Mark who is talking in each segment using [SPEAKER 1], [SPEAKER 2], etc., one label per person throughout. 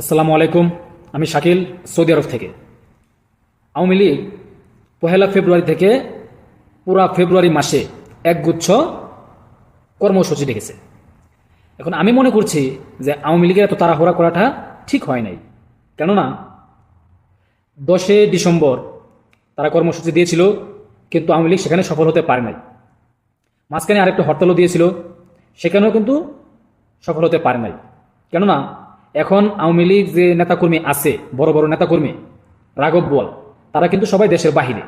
[SPEAKER 1] আসসালামু আলাইকুম, আমি শাকিল, সৌদি আরব থেকে। আওয়ামী লীগ পহেলা ফেব্রুয়ারি থেকে পুরা ফেব্রুয়ারি মাসে একগুচ্ছ কর্মসূচি ডেকেছে। এখন আমি মনে করছি যে আওয়ামী লীগের এত তাড়াহুড়া করাটা ঠিক হয় নাই। কেননা, দশে ডিসেম্বর তারা কর্মসূচি দিয়েছিল, কিন্তু আওয়ামী লীগ সেখানে সফল হতে পারে নাই। মাঝখানে আরেকটা হরতালও দিয়েছিল, সেখানেও কিন্তু সফল হতে পারে নাই। কেননা এখন আওয়ামী লীগ যে নেতাকর্মী আছে, বড় বড় নেতাকর্মী, রাঘব বল তারা কিন্তু সবাই দেশের বাহিরে।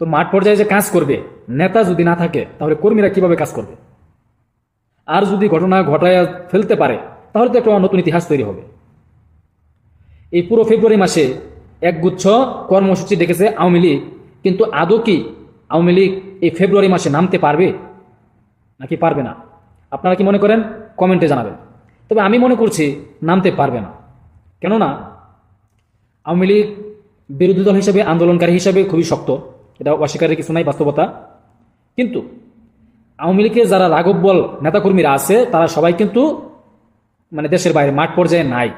[SPEAKER 1] তো মাঠ পর্যায়ে যে কাজ করবে, নেতা যদি না থাকে, তাহলে কর্মীরা কীভাবে কাজ করবে? আর যদি ঘটনা ঘটায় ফেলতে পারে, তাহলে তো একটা নতুন ইতিহাস তৈরি হবে। এই পুরো ফেব্রুয়ারি মাসে একগুচ্ছ কর্মসূচি ডেকেছে আওয়ামী লীগ, কিন্তু আদৌ কি আওয়ামী লীগ এই ফেব্রুয়ারি মাসে নামতে পারবে? নাকি পারবে না? আপনারা কি মনে করেন? কমেন্টে জানাবেন। তবে আমি মনে করছি নামতে পারবে না। কেননা আওয়ামী লীগ বিরোধী দল হিসেবে, আন্দোলনকারী হিসেবে খুবই শক্ত। এটা অস্বীকারের কিছু নাই, বাস্তবতা। কিন্তু আওয়ামী লীগের যারা রাঘব বল নেতাকর্মীরা আছে, তারা সবাই কিন্তু মানে দেশের বাইরে মাঠ পর্যায়ে নাই।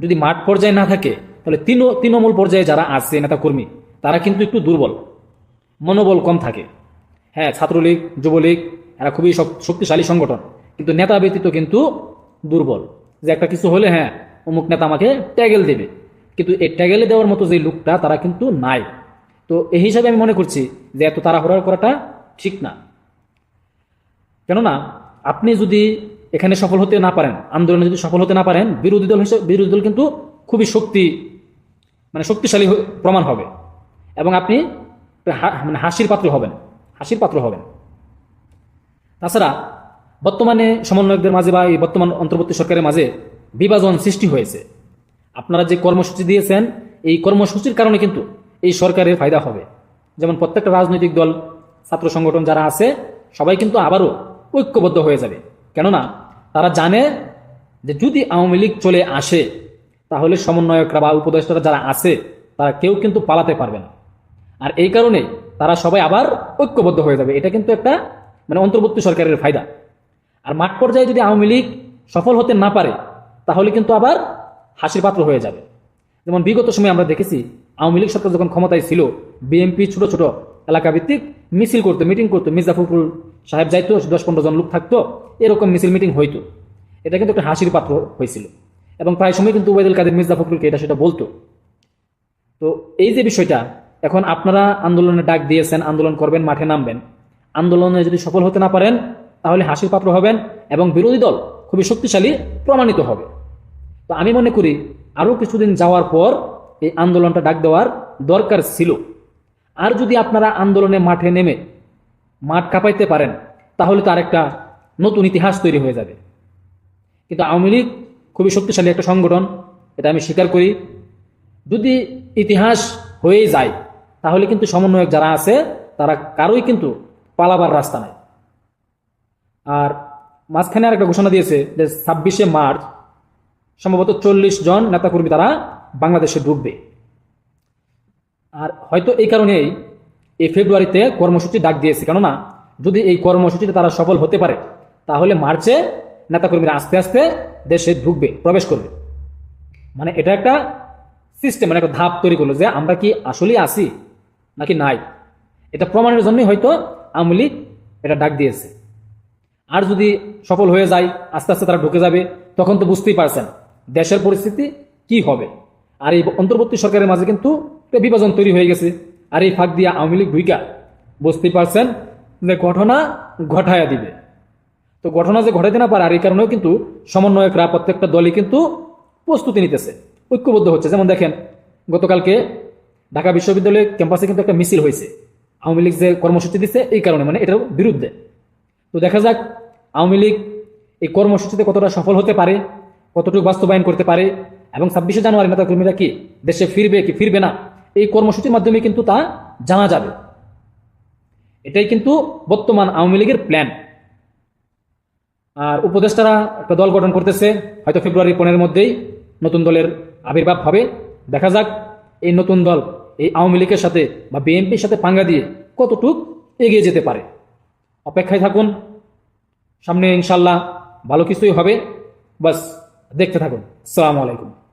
[SPEAKER 1] যদি মাঠ পর্যায়ে না থাকে, তাহলে তৃণ, তৃণমূল পর্যায়ে যারা আছে নেতাকর্মী, তারা কিন্তু একটু দুর্বল। মনোবল কম থাকে। হ্যাঁ ছাত্রলীগ, যুবলীগ, এরা খুবই শক্তিশালী সংগঠন। কিন্তু নেতা ব্যতীত কিন্তু দুর্বল। যে একটা কিছু হলে হ্যাঁ অমুক নেতা আমাকে ট্যাগেল দেবে। কিন্তু এই ট্যাগেলে দেওয়ার মতো যে লোকটা, তারা কিন্তু নাই। তো এই হিসাবে আমি মনে করছি যে এত তাড়াহুড়া করাটা ঠিক না। কেননা, আপনি যদি এখানে সফল হতে না পারেন, আন্দোলনে যদি সফল হতে না পারেন, বিরোধী দল হিসেবে, বিরোধী দল কিন্তু খুবই শক্তি মানে শক্তিশালী প্রমাণ হবে। এবং আপনি মানে হাসির পাত্র হবেন, হাসির পাত্র হবেন। তাছাড়া বর্তমানে সমন্বয়কদের মাঝে বা এই বর্তমান অন্তর্বর্তী সরকারের মাঝে বিভাজন সৃষ্টি হয়েছে। আপনারা যে কর্মসূচি দিয়েছেন, এই কর্মসূচির কারণে কিন্তু এই সরকারের ফায়দা হবে। যেমন প্রত্যেকটা রাজনৈতিক দল, ছাত্র সংগঠন যারা আছে, সবাই কিন্তু আবারও ঐক্যবদ্ধ হয়ে যাবে। কেননা, তারা জানে যে যদি আওয়ামী লীগ চলে আসে, তাহলে সমন্বয়করা বা উপদেষ্টারা যারা আছে, তারা কেউ কিন্তু পালাতে পারবে না। আর এই কারণে তারা সবাই আবার ঐক্যবদ্ধ হয়ে যাবে। এটা কিন্তু একটা মানে অন্তর্বর্তী সরকারের ফায়দা। আর মাঠ পর্যায়ে যদি আওয়ামী লীগ সফল হতে না পারে, তাহলে কিন্তু আবার হাসির পাত্র হয়ে যাবে। যেমন বিগত সময়ে আমরা দেখেছি, আওয়ামী লীগ সরকার যখন ক্ষমতায় ছিল, বিএনপি ছোট ছোট এলাকা ভিত্তিক মিছিল করতো, মিটিং করতো মির্জা ফখরুল সাহেব যাইতো দশ পনেরো জন লোক থাকতো, এরকম মিছিল মিটিং হইতো। এটা কিন্তু একটা হাসির পাত্র হয়েছিল। এবং প্রায় সময় কিন্তু ওবায়দুল কাদের মির্জা ফখরুলকে এটা সেটা বলতো। তো এই যে বিষয়টা, এখন আপনারা আন্দোলনে ডাক দিয়েছেন, আন্দোলন করবেন, মাঠে নামবেন। আন্দোলনে যদি সফল হতে না পারেন তাহলে হাসির পাত্র হবেন এবং বিরোধী দল খুবই শক্তিশালী প্রমাণিত হবে। তো আমি মনে করি আরও কিছুদিন যাওয়ার পর এই আন্দোলনটা ডাক দেওয়ার দরকার ছিল। আর যদি আপনারা আন্দোলনে মাঠে নেমে মাঠ কাঁপাইতে পারেন, তাহলে তো আরেকটা নতুন ইতিহাস তৈরি হয়ে যাবে। কিন্তু আওয়ামী লীগ খুবই শক্তিশালী একটা সংগঠন, এটা আমি স্বীকার করি। যদি ইতিহাস হয়ে যায়, তাহলে কিন্তু সমন্বয়ক যারা আছে, তারা কারোই কিন্তু পালাবার রাস্তা নাই। আর মাঝখানে আর একটা ঘোষণা দিয়েছে যে ছাব্বিশে মার্চ সম্ভবত চল্লিশ জন নেতাকর্মী তারা বাংলাদেশে ঢুকবে। আর হয়তো এই কারণেই এই ফেব্রুয়ারিতে কর্মসূচি ডাক দিয়েছে। কেননা যদি এই কর্মসূচিতে তারা সফল হতে পারে, তাহলে মার্চে নেতাকর্মীরা আস্তে আস্তে দেশে ঢুকবে, প্রবেশ করবে। মানে এটা একটা সিস্টেম মানে একটা ধাপ তৈরি করল যে আমরা কি আসলেই আসি নাকি নাই। এটা প্রমাণের জন্যই হয়তো আওয়ামী লীগ এটা ডাক দিয়েছে। আর যদি সফল হয়ে যায়, আস্তে আস্তে তারা ঢুকে যাবে, তখন তো বুঝতেই পারছেন দেশের পরিস্থিতি কি হবে। আর এই অন্তর্বর্তী সরকারের মাঝে কিন্তু বিভাজন তৈরি হয়ে গেছে। আর এই ফাঁক দিয়ে আওয়ামী লীগ ভূমিকা বুঝতেই পারছেন যে ঘটনা ঘটায়া দিবে। তো ঘটনা যে ঘটাইতে না পারে, আর এই কারণেও কিন্তু সমন্বয়করা প্রত্যেকটা দলই কিন্তু প্রস্তুতি নিতেছে, ঐক্যবদ্ধ হচ্ছে। যেমন দেখেন, গতকালকে ঢাকা বিশ্ববিদ্যালয়ের ক্যাম্পাসে কিন্তু একটা মিছিল হয়েছে। আওয়ামী লীগ যে কর্মসূচি দিচ্ছে এই কারণে মানে এটার বিরুদ্ধে। তো দেখা যাক আওয়ামী লীগ এই কর্মসূচিতে কতটা সফল হতে পারে, কতটুকু বাস্তবায়ন করতে পারে এবং ছাব্বিশে জানুয়ারি নেতাকর্মীরা কি দেশে ফিরবে কি ফিরবে না, এই কর্মসূচির মাধ্যমে কিন্তু তা জানা যাবে। এটাই কিন্তু বর্তমান আওয়ামী লীগের প্ল্যান আর উপদেষ্টারা একটা দল গঠন করতেছে, হয়তো ফেব্রুয়ারি পনেরোর মধ্যেই নতুন দলের আবির্ভাব হবে। দেখা যাক এই নতুন দল এই আওয়ামী লীগের সাথে বা বিএনপির সাথে পাঙ্গা দিয়ে কতটুক এগিয়ে যেতে পারে। অপেক্ষায় থাকুন সামনে ইনশাল্লাহ ভালো কিছুই হবে। বাস দেখতে থাকুন। সালামু আলাইকুম।